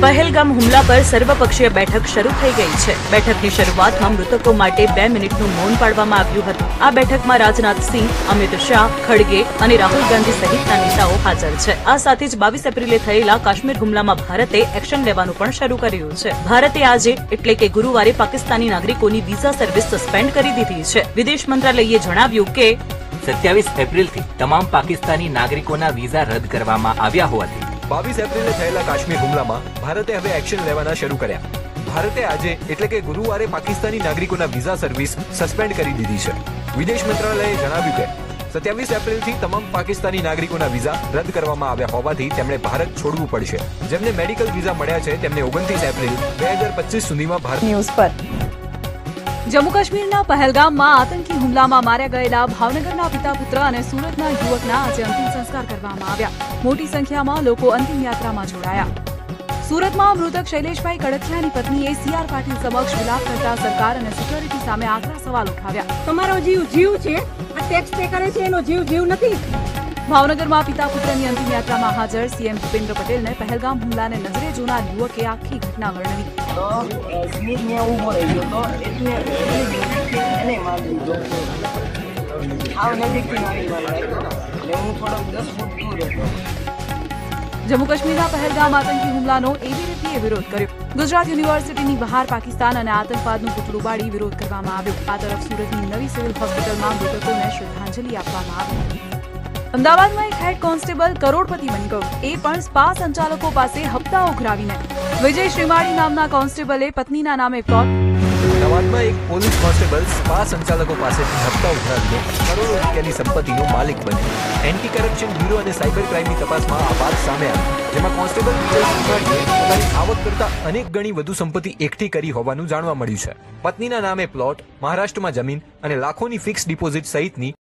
પહેલગામ હુમલા પર સર્વપક્ષીય બેઠક શરૂ થઈ ગઈ છે. બેઠકની શરૂઆતમાં મૃતકો માટે બે મિનિટનું મૌન પાડવામાં આવ્યું હતું. આ બેઠકમાં રાજનાથસિંહ અમિત શાહ, ખડગે અને રાહુલ ગાંધી સહિતના નેતાઓ હાજર છે. આ સાથે જ બાવીસ એપ્રિલે થયેલા કાશ્મીર હુમલામાં ભારતે એક્શન લેવાનું પણ શરૂ કર્યું છે. ભારતે આજે, એટલે કે ગુરુવારે, પાકિસ્તાની નાગરિકોની વિઝા સર્વિસ સસ્પેન્ડ કરી દીધી છે. વિદેશ મંત્રાલયે જણાવ્યું કે સત્યાવીસ એપ્રિલથી તમામ પાકિસ્તાની નાગરિકોના વિઝા રદ કરવામાં આવ્યા હોવાથી બાવીસ એપ્રિલે થયેલા કાશ્મીર હુમલામાં ભારતે હવે એક્શન લેવાના શરૂ કર્યા. ભારતે આજે એટલે કે ગુરુવારે પાકિસ્તાની નાગરિકોના વિઝા સર્વિસ સસ્પેન્ડ કરી દીધી છે. વિદેશ મંત્રાલયે જણાવ્યું કે, સત્યાવીસ એપ્રિલથી તમામ પાકિસ્તાની નાગરિકોના વિઝા રદ કરવામાં આવ્યા હોવાથી તેમણે ભારત છોડવું પડશે. જેમને મેડિકલ વિઝા મળ્યા છે, તેમને ઓગણત્રીસ એપ્રિલ બે હજાર પચીસ સુધીમાં ભારત ન્યૂઝ પર. જમ્મુ કાશ્મીરના પહેલગામમાં આતંકી હુમલામાં માર્યા ગયેલા ભાવનગરના પિતા પુત્ર અને સુરતના યુવકના આજે અંતિમ સંસ્કાર કરવામાં આવ્યા. મોટી સંખ્યામાં લોકો અંતિમ યાત્રામાં જોડાયા. સુરતમાં મૃતક શૈલેષભાઈ કડથિયાની પત્નીએ સીઆર પાટીલ સમક્ષ વિલાપ કરતા સરકાર અને સિક્યોરિટી સામે આકરા સવાલ ઉઠાવ્યા. તમારો જીવ જીવ છે. આ ટેક્સ પે કરે છે, એનો જીવ જીવ નથી. ભાવનગરમાં પિતા પુત્રની અંતિમ યાત્રામાં હાજર સીએમ ભૂપેન્દ્ર પટેલને પહેલગામ હુમલાને નજરે જોનાર યુવકે આખી ઘટના વર્ણવી. જમ્મુ કાશ્મીરના પહેલગામ આતંકી હુમલાનો એબીવીપીએ વિરોધ કર્યો. ગુજરાત યુનિવર્સિટીની બહાર પાકિસ્તાન અને આતંકવાદનું પુતળું બાળી વિરોધ કરવામાં આવ્યો. આ તરફ સુરતની નવી સિવિલ હોસ્પિટલમાં મૃતકોને શ્રદ્ધાંજલિ આપવામાં આવી. અમદાવાદમાં એક હેડ કોન્સ્ટેબલ કરોડપતિ બની ગયો. એ પણ સ્પા સંચાલકો પાસે હપ્તા ઉઘરાવીને વિજય શ્રીમાળી નામના કોન્સ્ટેબલે પત્નીના નામે પ્લોટ અમદાવાદમાં એક પોલીસ કોન્સ્ટેબલ સ્પા સંચાલકો પાસેથી હપ્તા ઉઘરાવીને કરોડો રૂપિયાની સંપત્તિનો માલિક બન્યો. એન્ટી કરપ્શન બ્યુરો અને સાયબર ક્રાઇમની તપાસમાં આ વાત સામે આવી. જેમાં કોન્સ્ટેબલ વિજય શ્રીમાળીએ પોતાની આવક કરતા અનેક ગણી વધુ સંપત્તિ એકઠી કરી હોવાનું જાણવા મળ્યું છે. પત્નીના નામે પ્લોટ, મહારાષ્ટ્રમાં જમીન અને લાખોની ફિક્સ ડિપોઝિટ સહિતની